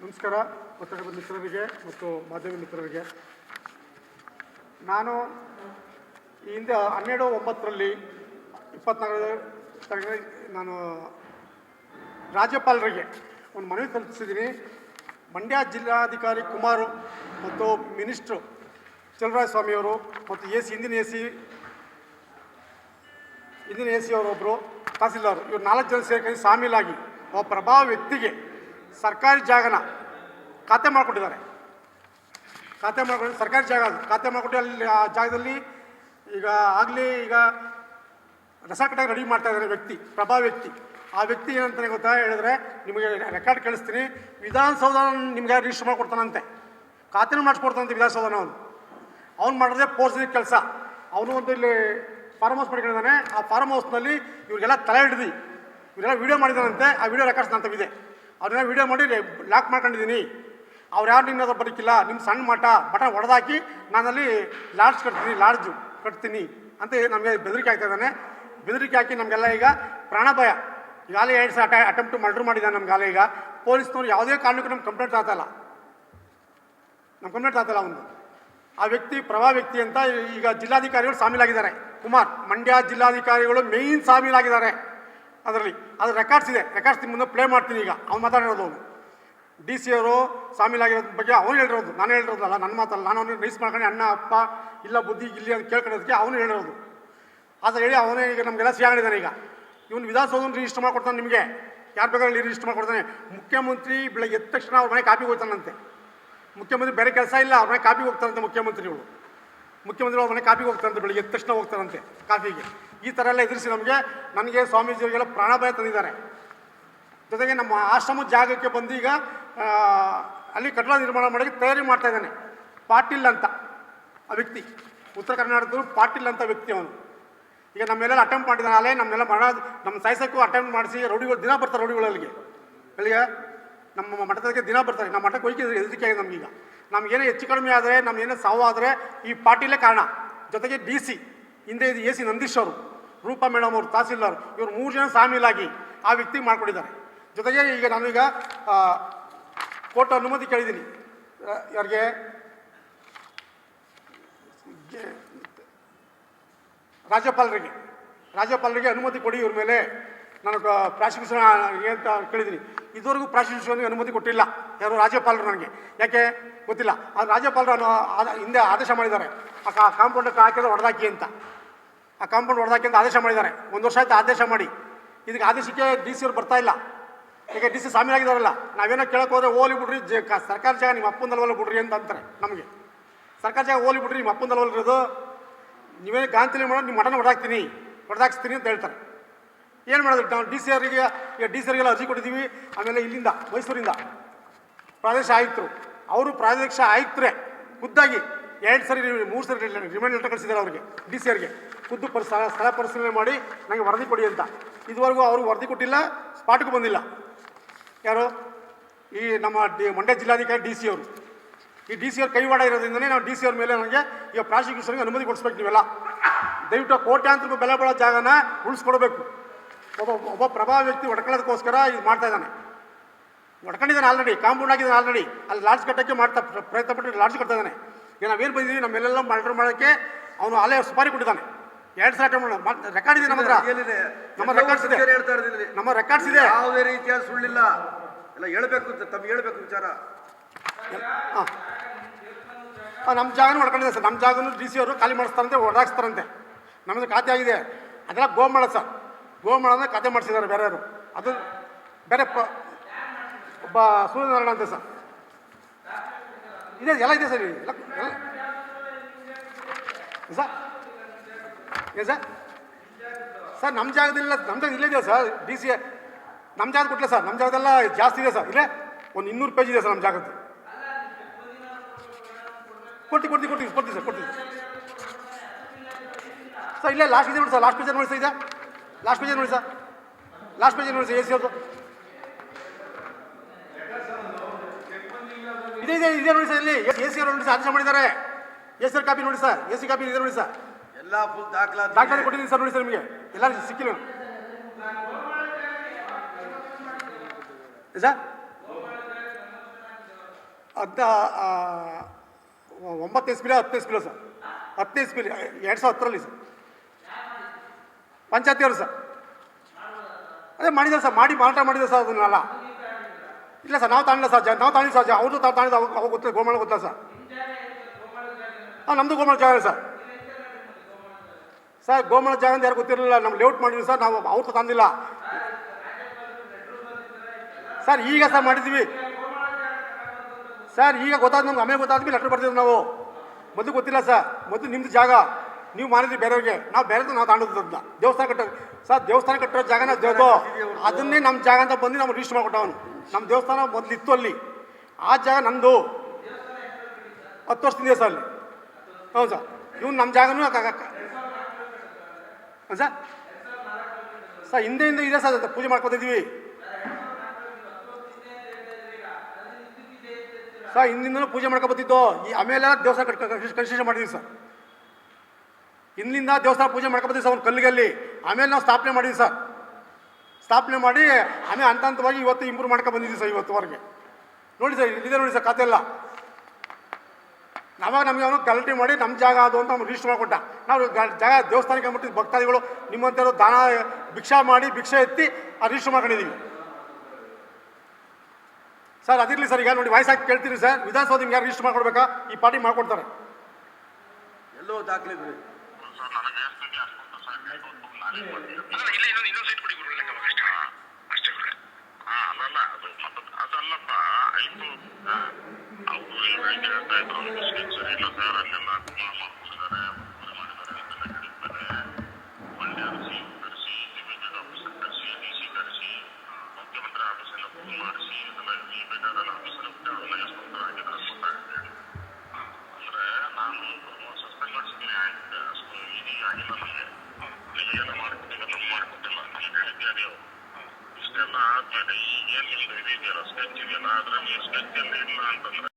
ನಮಸ್ಕಾರ. ಪತ್ರಕರ್ತ ಮಿತ್ರರಿಗೆ ಮತ್ತು ಮಾಧ್ಯಮ ಮಿತ್ರರಿಗೆ. ನಾನು ಈ ಹಿಂದೆ ಹನ್ನೆರಡು ಒಂಬತ್ತರಲ್ಲಿ ಇಪ್ಪತ್ನಾಲ್ಕು ತಾರೀಕಿಗೆ ನಾನು ರಾಜ್ಯಪಾಲರಿಗೆ ಒಂದು ಮನವಿ ತಲುಪಿಸಿದ್ದೀನಿ ಮಂಡ್ಯ ಜಿಲ್ಲಾಧಿಕಾರಿ ಕುಮಾರು ಮತ್ತು ಮಿನಿಸ್ಟ್ರು ಸ್ವಾಮಿಯವರು ಮತ್ತು ಎ ಸಿ ಹಿಂದಿನ ಎ ಸಿ, ಹಿಂದಿನ ಎ ಸಿ ಅವರೊಬ್ಬರು ತಹಸೀಲ್ದಾರ್ ಇವರು ನಾಲ್ಕು ಜನ ಸೇರ್ಕೊಂಡು ಸಾಮೀಲಾಗಿ ಆ ಪ್ರಭಾವ ವ್ಯಕ್ತಿಗೆ ಸರ್ಕಾರಿ ಜಾಗನ ಖಾತೆ ಮಾಡಿಕೊಟ್ಟಿದ್ದಾರೆ. ಖಾತೆ ಮಾಡ್ಕೊಂಡು ಸರ್ಕಾರಿ ಜಾಗ ಅದು. ಖಾತೆ ಮಾಡಿಕೊಟ್ಟು ಅಲ್ಲಿ, ಆ ಜಾಗದಲ್ಲಿ ಈಗ ಆಗಲಿ ಈಗ ರಸ ಕಟ್ಟಾಗಿ ರೆಡಿ ಮಾಡ್ತಾ ಇದ್ದಾರೆ ವ್ಯಕ್ತಿ ಪ್ರಭಾವ ವ್ಯಕ್ತಿ. ಆ ವ್ಯಕ್ತಿ ಏನಂತಾನೆ ಗೊತ್ತಾ ಹೇಳಿದ್ರೆ, ನಿಮಗೆ ರೆಕಾರ್ಡ್ ಕಳಿಸ್ತೀನಿ. ವಿಧಾನಸೌಧ ನಿಮ್ಗೆ ರಿಜಿಸ್ಟರ್ ಮಾಡಿಕೊಡ್ತಾನಂತೆ? ಖಾತೆನೂ ಮಾಡಿಸ್ಕೊಡ್ತಾನಂತೆ ವಿಧಾನಸೌಧನ ಅವನು. ಅವ್ನು ಮಾಡಿದ್ರೆ ಪೋಸ್ಟ್ನ ಕೆಲಸ. ಅವನು ಒಂದು ಇಲ್ಲಿ ಫಾರ್ಮ್ ಹೌಸ್ ಮಾಡ್ಕೊಂಡಿದ್ದಾನೆ. ಆ ಫಾರ್ಮ್ ಹೌಸ್ನಲ್ಲಿ ಇವರಿಗೆಲ್ಲ ತಲೆ ಹಿಡಿದು. ಇವರೆಲ್ಲ ವೀಡಿಯೋ ಮಾಡಿದಾನಂತೆ ಆ ವಿಡಿಯೋ ರೆಕಾರ್ಡ್ಸ್ ನಂತವಿದೆ ಅವ್ರನ್ನ ವೀಡಿಯೋ ಮಾಡಿ ಲಾಕ್ ಮಾಡ್ಕೊಂಡಿದ್ದೀನಿ. ಅವ್ರು ಯಾರು ನಿನ್ನ ಬರೋಕ್ಕಿಲ್ಲ ನಿಮ್ಮ ಸಣ್ಣ ಮಠ ಮಠ ಹೊಡೆದಾಕಿ ನಾನಲ್ಲಿ ಲಾಡ್ಜ್ ಕಟ್ತೀನಿ ಲಾಡ್ಜು ಕಟ್ತೀನಿ ಅಂತ ನಮಗೆ ಬೆದರಿಕೆ ಆಗ್ತಾ ಇದ್ದಾನೆ. ಬೆದರಿಕೆ ಹಾಕಿ ನಮಗೆಲ್ಲ ಈಗ ಪ್ರಾಣಭಯ ಈಗಾಗಲೇ ಎರಡು ಸಲ ಅಟ ಅಟೆಂಪ್ಟ್ ಮರ್ಡರ್ ಮಾಡಿದ್ದಾನೆ ನಮ್ಗಾಗಲೇ ಈಗ. ಪೊಲೀಸ್ನವ್ರು ಯಾವುದೇ ಕಾರಣಕ್ಕೂ ನಮ್ಗೆ ಕಂಪ್ಲೇಂಟ್ ಆಗ್ತಾಯಿಲ್ಲ ನಮ್ಮ ಕಂಪ್ಲೇಂಟ್ ಆಗ್ತಾಯಿಲ್ಲ ಅವನು. ಆ ವ್ಯಕ್ತಿ ಪ್ರಭಾ ವ್ಯಕ್ತಿ ಅಂತ ಈಗ ಜಿಲ್ಲಾಧಿಕಾರಿಗಳು ಸಾಮೀಲಾಗಿದ್ದಾರೆ. ಕುಮಾರ್ ಮಂಡ್ಯ ಜಿಲ್ಲಾಧಿಕಾರಿಗಳು ಮೇಯ್ನ್ ಸಾಮೀಲಾಗಿದ್ದಾರೆ. ಅದರಲ್ಲಿ, ಅದು ರೆಕಾರ್ಡ್ಸ್ ಇದೆ. ರೆಕಾರ್ಡ್ಸ್ ಮುಂದೆ ಪ್ಲೇ ಮಾಡ್ತೀನಿ ಈಗ. ಅವ್ನು ಮಾತಾಡಿರೋದು ಅವನು. ಡಿ ಸಿ ಅವರು ಸಾಮೀಲಾಗಿರೋದ್ರ ಬಗ್ಗೆ ಅವನು ಹೇಳಿರೋದು. ನಾನು ಹೇಳಿರೋದಲ್ಲ ನನ್ನ ಮಾತಲ್ಲ. ನಾನು ಅವನಿಗೆ ರೈಸ್ ಮಾಡ್ಕೊಂಡು, ಅಣ್ಣ, ಅಪ್ಪ, ಇಲ್ಲ ಬುದ್ಧಿ, ಇಲ್ಲಿ ಅಂತ ಕೇಳ್ಕೊಳೋದಕ್ಕೆ ಅವನು ಹೇಳಿರೋದು. ಆದರೆ ಹೇಳಿ ಅವನೇ ಈಗ ನಮಗೆಲ್ಲ ಸಿಗಾಡಿದ್ದಾನೆ ಈಗ. ಇವನು ವಿಧಾನಸೌಧ ರಿಜಿಸ್ಟರ್ ಮಾಡ್ಕೊಡ್ತಾನೆ ನಿಮಗೆ. ಯಾರು ಬೇಕಾದ್ರೆ ರಿಜಿಸ್ಟರ್ ಮಾಡ್ಕೊಡ್ತಾನೆ. ಮುಖ್ಯಮಂತ್ರಿ ಬೆಳಗ್ಗೆ ಎದ್ದ ತಕ್ಷಣ ಅವ್ರ ಮನೆ ಕಾಪಿಗೆ ಹೋಗ್ತಾನಂತೆ. ಮುಖ್ಯಮಂತ್ರಿ ಬೇರೆ ಕೆಲಸ ಇಲ್ಲ, ಅವ್ರ ಮನೆ ಕಾಪಿಗೆ ಹೋಗ್ತಾನಂತೆ ಮುಖ್ಯಮಂತ್ರಿಗಳು. ಮುಖ್ಯಮಂತ್ರಿ ಅವ್ರ ಮನೆ ಕಾಫಿಗೆ ಹೋಗ್ತಾರಂತೆ ಬೆಳಿಗ್ಗೆ ಎದ್ದ ತಕ್ಷಣ ಹೋಗ್ತಾರಂತೆ ಕಾಫಿಗೆ. ಈ ಥರ ಎಲ್ಲ ಎದುರಿಸಿ ನಮಗೆ, ನನಗೆ ಸ್ವಾಮೀಜಿಯವರಿಗೆಲ್ಲ ಪ್ರಾಣಭಯ ತಂದಿದ್ದಾರೆ. ಜೊತೆಗೆ ನಮ್ಮ ಆಶ್ರಮ ಜಾಗಕ್ಕೆ ಬಂದು ಈಗ ಅಲ್ಲಿ ಕಟ್ಟಡ ನಿರ್ಮಾಣ ಮಾಡೋಕ್ಕೆ ತಯಾರಿ ಮಾಡ್ತಾ ಇದ್ದಾನೆ. ಪಾಟೀಲ್ ಅಂತ ಆ ವ್ಯಕ್ತಿ. ಉತ್ತರ ಕರ್ನಾಟಕದವರು ಪಾಟೀಲ್ ಅಂತ ವ್ಯಕ್ತಿ ಅವನು. ಈಗ ನಮ್ಮೆಲ್ಲ ಅಟೆಂಪ್ಟ್ ಮಾಡಿದ್ದಾನೆ ಅಲ್ಲೇ ನಮ್ಮೆಲ್ಲ ಮರಣ ನಮ್ಮ ಸಾಯಿಸಕ್ಕೂ ಅಟೆಂಪ್ಟ್ ಮಾಡಿಸಿ ರೌಡಿಗಳು, ದಿನ ಬರ್ತಾರೆ ರೌಡಿಗಳಲ್ಲಿ ಬೆಳಿಗ್ಗೆ ನಮ್ಮ ಮಠದಕ್ಕೆ ದಿನ ಬರ್ತಾರೆ. ನಮ್ಮ ಮಠಕ್ಕೆ ಹೋಗಿ ಹೆದರಿಕೆ ಆಗಿದೆ ನಮಗೀಗ. ನಮಗೇನೋ ಹೆಚ್ಚು ಕಡಿಮೆ ಆದರೆ, ನಮಗೇನೋ ಸಾವು ಆದರೆ ಈ ಪಾಟೀಲೇ ಕಾರಣ. ಜೊತೆಗೆ ಡಿ ಸಿ, ಹಿಂದೆ ಎ ಸಿ ನಂದೀಶ್ ಅವರು, ರೂಪಾ ಮೇಡಮ್ ಅವರು, ತಹಸೀಲ್ದಾರ್, ಇವರು ಮೂರು ಜನ ಸಾಮೀಲಾಗಿ ಆ ವ್ಯಕ್ತಿ ಮಾಡ್ಕೊಂಡಿದ್ದಾರೆ. ಜೊತೆಗೆ ಈಗ ನಾನೀಗ ಕೋರ್ಟ್ ಅನುಮತಿ ಕೇಳಿದ್ದೀನಿ. ಇವರಿಗೆ ರಾಜ್ಯಪಾಲರಿಗೆ. ರಾಜ್ಯಪಾಲರಿಗೆ ಅನುಮತಿ ಕೊಡಿ ಇವ್ರ ಮೇಲೆ. ನಾನು ಪ್ರಾಸಿಕ್ಯೂಷನ್ ಅಂತ ಕೇಳಿದ್ದೀನಿ. ಇದುವರೆಗೂ ಪ್ರಾಸಿಕ್ಯೂಷನ್ಗೆ ಅನುಮತಿ ಕೊಟ್ಟಿಲ್ಲ. ಯಾರು ರಾಜ್ಯಪಾಲರು ನನಗೆ. ಯಾಕೆ? ಗೊತ್ತಿಲ್ಲ. ಆ ರಾಜ್ಯಪಾಲರು ಹಿಂದೆ ಆದೇಶ ಮಾಡಿದ್ದಾರೆ. ಆ ಕಾಂಪೌಂಡ್ ಹಾಕಿದ್ರೆ ಹೊಡೆದಾಕಿ ಅಂತ. ಆ ಕಾಂಪೌಂಡ್ ಹೊಡೆದಾಕಿ ಅಂತ ಆದೇಶ ಮಾಡಿದ್ದಾರೆ. ಒಂದು ವರ್ಷ ಆಯ್ತು ಆದೇಶ ಮಾಡಿ. ಇದಕ್ಕೆ ಆದೇಶಕ್ಕೆ ಡಿ ಸಿ ಅವ್ರು ಬರ್ತಾ ಇಲ್ಲ. ಈಗ ಡಿ ಸಿ ಆಗಿದಾರಲ್ಲ ನಾವೇನೋ ಕೇಳಕ್ಕೆ ಹೋದ್ರೆ ಓಲಿ ಬಿಡ್ರಿ, ಜ ಸರ್ಕಾರ ಜಾಗ ನಿಮ್ಮ ಅಪ್ಪಂದಲ್ವಲ್ಲ ಬಿಡ್ರಿ ಅಂತ ಅಂತಾರೆ ನಮಗೆ. ಸರ್ಕಾರ ಜಾಗ ಓಲಿ ಬಿಡ್ರಿ, ನಿಮ್ಮ ಅಪ್ಪಂದಲ್ವಲ್ಲ ಇರೋದು. ನೀವೇನು ಗಾಂತಿಲಿ ಮಾಡೋದು ನಿಮ್ಮ ಮಠನ ಹೊಡೆದಾಕ್ತೀನಿ. ಹೊಡೆದಾಕ್ಸ್ತೀನಿ ಅಂತ ಹೇಳ್ತಾರೆ. ಏನು ಮಾಡೋದು ನಾವು ಡಿ ಸಿ ಆರ್ಗೆ ಡಿ ಸಿ ಆರ್ಗೆಲ್ಲ ಅರ್ಜಿ ಕೊಟ್ಟಿದ್ದೀವಿ. ಆಮೇಲೆ ಇಲ್ಲಿಂದ, ಮೈಸೂರಿಂದ. ಪ್ರಾದೇಶ ಆಯುಕ್ತರು ಅವರು ಪ್ರಾದೇಶ ಆಯುಕ್ತರೇ ಖುದ್ದಾಗಿ ಎರಡು ಸರಿ ಮೂರು ಸರಿ ರಿಮೈಂಡ್ ಲೆಟರ್ ಕಳಿಸಿದ್ದಾರೆ ಅವರಿಗೆ, ಡಿ ಸಿ ಆರ್ಗೆ. ಖುದ್ದು ಪರಿ, ಸ್ಥಳ ಸ್ಥಳ ಪರಿಶೀಲನೆ ಮಾಡಿ ನನಗೆ ವರದಿ ಕೊಡಿ ಅಂತ. ಇದುವರೆಗೂ ಅವರು ವರದಿ ಕೊಟ್ಟಿಲ್ಲ, ಸ್ಪಾಟ್ಗೂ ಬಂದಿಲ್ಲ. ಯಾರು? ಈ ನಮ್ಮ ಡಿ, ಮಂಡ್ಯ ಜಿಲ್ಲಾಧಿಕಾರಿ ಡಿ ಸಿ ಅವರು. ಈ ಡಿ ಸಿ ಅವ್ರ ಕೈವಾಡ ಇರೋದ್ರಿಂದನೇ ನಾವು ಡಿ ಸಿ ಅವ್ರ ಮೇಲೆ ನನಗೆ ಈಗ ಪ್ರಾಸಿಕ್ಯೂಷನ್ಗೆ ಅನುಮತಿ ಕೊಡಿಸ್ಬೇಕು ನೀವೆಲ್ಲ. ದಯವಿಟ್ಟು ಕೋಟ್ಯಾಂತರ ರೂಪಾಯಿ ಬೆಲೆ ಬಾಳೋ ಜಾಗನ ಉಳಿಸ್ಕೊಡ್ಬೇಕು. ಒಬ್ಬ ಒಬ್ಬ ಪ್ರಭಾವ ವ್ಯಕ್ತಿ ಒಡ್ಕೊಳ್ಳೋದಕ್ಕೋಸ್ಕರ ಇದು ಮಾಡ್ತಾ ಇದ್ದಾನೆ. ಒಡ್ಕೊಂಡಿದ್ದಾನೆ ಆಲ್ರೆಡಿ ಕಾಂಪೌಂಡ್ ಆಗಿದ್ದಾನೆ ಆಲ್ರೆಡಿ ಅಲ್ಲಿ ಲಾಡ್ಜ್ ಕಟ್ಟೋಕ್ಕೆ ಮಾಡ್ತಾ ಪ್ರ- ಪ್ರಯತ್ನ ಪಟ್ಟು ಲಾಡ್ಜ್ ಕಟ್ತಾ ಇದ್ದಾನೆ ಈಗ ನಾವೇನು ಬಂದಿದ್ದೀವಿ ನಮ್ಮೆಲ್ಲ ಮರ್ಡರ್ ಮಾಡೋಕ್ಕೆ ಅವನು ಅಲ್ಲೇ ಸುಪಾರಿ ಕೊಟ್ಟಿದ್ದಾನೆ. ಎರಡು ಸಾವಿರ ಟೈಮ್ ರೆಕಾರ್ಡ್ ಇದೆ ನಮ್ಮ ಹತ್ರ? ನಮ್ಮ ರೆಕಾರ್ಡ್ಸ್ ಇದೆ. ಹೇಳ್ತಾ ಇರೋದಿಲ್ಲ. ನಮ್ಮ ರೆಕಾರ್ಡ್ಸ್ ಇದೆ. ಯಾವುದೇ ರೀತಿಯ ಸುಳ್ಳಿಲ್ಲ. ಎಲ್ಲ ಹೇಳಬೇಕು ತಮ್ಗೆ ಹೇಳ್ಬೇಕು ವಿಚಾರ. ಹಾಂ. ನಮ್ಮ ಜಾಗನೂ ಹೊಡ್ಕೊಂಡಿದೆ ಸರ್. ನಮ್ಮ ಜಾಗನೂ ಡಿ ಸಿ ಅವರು ಖಾಲಿ ಮಾಡಿಸ್ತಾರಂತೆ ಹೊಡೆದಾಕ್ಸ್ತಾರಂತೆ ನಮ್ಮದು ಖಾತೆ ಆಗಿದೆ. ಅದೆಲ್ಲ ಗೋಮಾಳ ಸರ್. ಗೋಮಾಳ ಕತೆ ಮಾಡಿಸಿದ್ದಾರೆ ಬೇರೆಯವರು. ಅದು ಬೇರೆ ಒಬ್ಬ ಸೂರ್ಯನಾರಾಯಣ ಅಂತ ಸರ್. ಇದೆ, ಎಲ್ಲ ಇದೆ ಸರ್, ಎಲ್ಲ ಸರ್ ಏನು ಸರ್. ಸರ್, ನಮ್ಮ ಜಾಗದಿಲ್ಲ ನಮ್ಮ ಜಾಗ ಇಲ್ಲೇ ಇದೆ ಸರ್ ಡಿ ಸಿ ನಮ್ಮ ಜಾಗ ಕೊಟ್ಟಲೆ ಸರ್, ನಮ್ಮ ಜಾಗದೆಲ್ಲ ಜಾಸ್ತಿ ಇದೆ ಸರ್, ಇಲ್ಲೇ. ಒಂದು ಇನ್ನೂರು ಪೇಜ್ ಇದೆ ಸರ್ ನಮ್ಮ ಜಾಗದ್ದು. ಕೊಟ್ಟಿ ಕೊಡ್ತೀವಿ ಕೊಡ್ತೀವಿ ಕೊಡ್ತೀವಿ ಸರ್ ಕೊಡ್ತೀವಿ ಸರ್. ಇಲ್ಲೇ ಲಾಸ್ಟ್ ಇದೆ ನೋಡಿ ಸರ್ ಲಾಸ್ಟ್ ಪೇಜ್ ನೋಡಿ ಸರ್ ಲಾಸ್ಟ್ ಪೇಜ್ ನೋಡಿ ಸರ್ ಲಾಸ್ಟ್ ಪೇಜ್ ನೋಡಿ ಸರ್ ಎ ಸಿ ಅವ್ರದ್ದು ಇದೆ ಇದೆ ಇದೆ ನೋಡಿ ಸರ್ ಇಲ್ಲಿ. ಎ ಸಿ ಅವರು ನೋಡಿ ಸರ್ ಆದೇಶ ಮಾಡಿದ್ದಾರೆ. ಎ ಸಿ ಕಾಪಿ ನೋಡಿ ಸರ್. ಎ ಸಿ ಕಾಪಿ ಇದೆ ನೋಡಿ ಸರ್. ಎಲ್ಲ ಫುಲ್ ದಾಖಲಾತಿ ದಾಖಲೆ ಕೊಟ್ಟಿದ್ದೀನಿ ಸರ್ ನೋಡಿ ಸರ್ ನಿಮಗೆ. ಎಲ್ಲ ಸಿಕ್ಕಿಲ್ಲ. ಸರ್ ಹತ್ತ ಎಸ್ ಪಿಲ ಹತ್ತು ಎಸ್ ಪಿಲ ಸರ್ ಹತ್ತು ಎಸ್ ಪಿಲಿ ಎರಡು ಸಾವಿರ ಹತ್ತರಲ್ಲಿ ಸರ್ ಪಂಚಾಯತಿಯವರು ಸರ್. ಅದೇ ಮಾಡಿದ್ದಾರೆ ಸರ್, ಮಾಡಿ ಮಾರಾಟ ಮಾಡಿದ್ದಾರೆ ಸರ್ ಅದನ್ನೆಲ್ಲ. ಇಲ್ಲ ಸರ್, ನಾವು ತಾಣಿಲ್ಲ ಸರ್ ನಾವು ತಾಣಿಲ್ಲ ಸರ್ ಅವ್ರದ್ದು ಅವ್ರದ್ದು ತಾಣಿದ ಅವಾಗ ಅವಾಗ ಗೊತ್ತಿಲ್ಲ, ಗೋಮಾಳ ಗೊತ್ತಾ ಸರ್. ಹಾಂ ನಮ್ಮದು ಗೋಮಾಳ ಜಾಗ ಸರ್. ಸರ್, ಗೋಮಾಳ ಜಾಗ ಅಂತ ಯಾರು ಗೊತ್ತಿರಲಿಲ್ಲ, ನಮ್ಗೆ ಲೇಔಟ್ ಮಾಡಿದ್ವಿ ಸರ್, ನಾವು ಅವ್ರದ್ದು ತಂದಿಲ್ಲ. ಸರ್, ಈಗ ಸರ್ ಮಾಡಿದ್ವಿ ಸರ್, ಈಗ ಗೊತ್ತಾದ ನಮ್ಗೆ, ಆಮೇಲೆ ಗೊತ್ತಾದ್ವಿ ಲೆಟ್ರ್ ಬರ್ತಿದ್ವಿ ನಾವು. ಮೊದಲು ಗೊತ್ತಿಲ್ಲ ಸರ್, ಮೊದಲು ನಿಮ್ಮದು ಜಾಗ. ನೀವು ಮಾಡಿದ್ರಿ ಬೇರೆಯವ್ರಿಗೆ. ನಾವು ಬೇರೆದು ನಾವು ತಾಂಡದ ದೇವಸ್ಥಾನ ಕಟ್ಟೋ ಸರ್ ದೇವಸ್ಥಾನ ಕಟ್ಟಿರೋ ಜಾಗನ ದೇವ್ದು ಅದನ್ನೇ ನಮ್ಮ ಜಾಗ ಅಂತ ಬಂದು ನಾವು ರಿಜಿಸ್ಟರ್ ಮಾಡ್ಕೊಟ್ಟವನು. ನಮ್ಮ ದೇವಸ್ಥಾನ ಮೊದಲು ಇತ್ತು ಅಲ್ಲಿ. ಆ ಜಾಗ ನಂದು. ಹತ್ತು ವರ್ಷದಿಂದ ಸರ್ ಅಲ್ಲಿ. ಹೌದು ಸರ್. ಇವ್ನು ನಮ್ಮ ಜಾಗನೂ ಹಾಂ ಸರ್. ಸರ್ ಹಿಂದೆ ಹಿಂದೆ ಇದೆ ಸರ್ ಪೂಜೆ ಮಾಡ್ಕೊತಿದ್ವಿ. ಸರ್ ಹಿಂದಿಂದ ಪೂಜೆ ಮಾಡ್ಕೊ ಬರ್ತಿದ್ದು ಈ ಆಮೇಲೆ ದೇವಸ್ಥಾನ ಕಟ್ ಕನ್ಸ್ಟ್ರಕ್ಷನ್ ಮಾಡಿದ್ವಿ ಸರ್. ಹಿಂದಿಂದ ದೇವಸ್ಥಾನ ಪೂಜೆ ಮಾಡ್ಕೊಬೋದು ಸರ್ ಒಂದು ಕಲ್ಲಿಗಲ್ಲಿ. ಆಮೇಲೆ ನಾವು ಸ್ಥಾಪನೆ ಮಾಡಿದ್ವಿ ಸರ್. ಸ್ಥಾಪನೆ ಮಾಡಿ ಆಮೇಲೆ ಹಂತ ಹಂತವಾಗಿ ಇವತ್ತು ಇಂಪ್ರೂವ್ ಮಾಡ್ಕೊ ಬಂದಿದ್ದೀವಿ ಸರ್ ಇವತ್ತುವರೆಗೆ ನೋಡಿ ಸರ್ ಇದೆ ನೋಡಿ ಸರ್ ಕತೆ ಎಲ್ಲ. ನಾವಾಗ ನಮಗೆ ಅವನು ಗಲಾಟೆ ಮಾಡಿ ನಮ್ಮ ಜಾಗ ಅದು ಅಂತ ಅವ್ನು ರಿಜಿಸ್ಟರ್ ಮಾಡಿಕೊಟ್ಟ. ನಾವು ಜಾಗ ದೇವಸ್ಥಾನಕ್ಕೆ ಅಂದ್ಬಿಟ್ಟು ಭಕ್ತಾದಿಗಳು ನಿಮ್ಮಂಥವ್ರು ದಾನ, ಭಿಕ್ಷಾ ಮಾಡಿ, ಭಿಕ್ಷೆ ಎತ್ತಿ ಆ ರಿಜಿಸ್ಟರ್ ಮಾಡ್ಕೊಂಡಿದ್ದೀವಿ ಸರ್, ಅದಿರಲಿ ಸರ್, ಈಗ ನೋಡಿ ವಾಯ್ಸ್ ಹಾಕಿ ಕೇಳ್ತೀರಿ ಸರ್. ವಿಧಾನಸೌಧ ಯಾರು ರಿಜಿಸ್ಟರ್ ಮಾಡ್ಕೊಡ್ಬೇಕಾ? ಈ ಪಾರ್ಟಿ ಮಾಡ್ಕೊಡ್ತಾರೆ. ಎಲ್ಲೋ ದಾಖಲೆ ಬಿಡಿ ಸರ್ ನನಗೆ ಸ್ಥಿತಿ ಅಷ್ಟು ಸಾಕಾಯ್ತು ಅಂತ ನಾನೇ ಮಾಡ್ತೀನಿ ಇಲ್ಲ ಇನ್ನೊಂದು ಇನ್ನೊಂದು ಸೈಟ್ ಕೊಡಿ ಗುರುಗಳೇ ನಮಗೆ ಅಷ್ಟೇ ಅಷ್ಟೇ ಗುರುಗಳೇ ಹಾ ಅಲ್ಲಲ್ಲ ಅದು ಮತ್ತೆ ಅದಲ್ಲಪ್ಪ ಆಯ್ತು ಅವರು ಈಗ ಹಿಂಗೆ ಹೇಳ್ತಾ ಇದ್ರು ಮುಸ್ಲಿಂ ಸರಿ ಇಲ್ಲ ಸರ್ ಅಲ್ಲೆಲ್ಲ говорил, страна, и я не видел, раскатили на адрес, раскатили на адрес.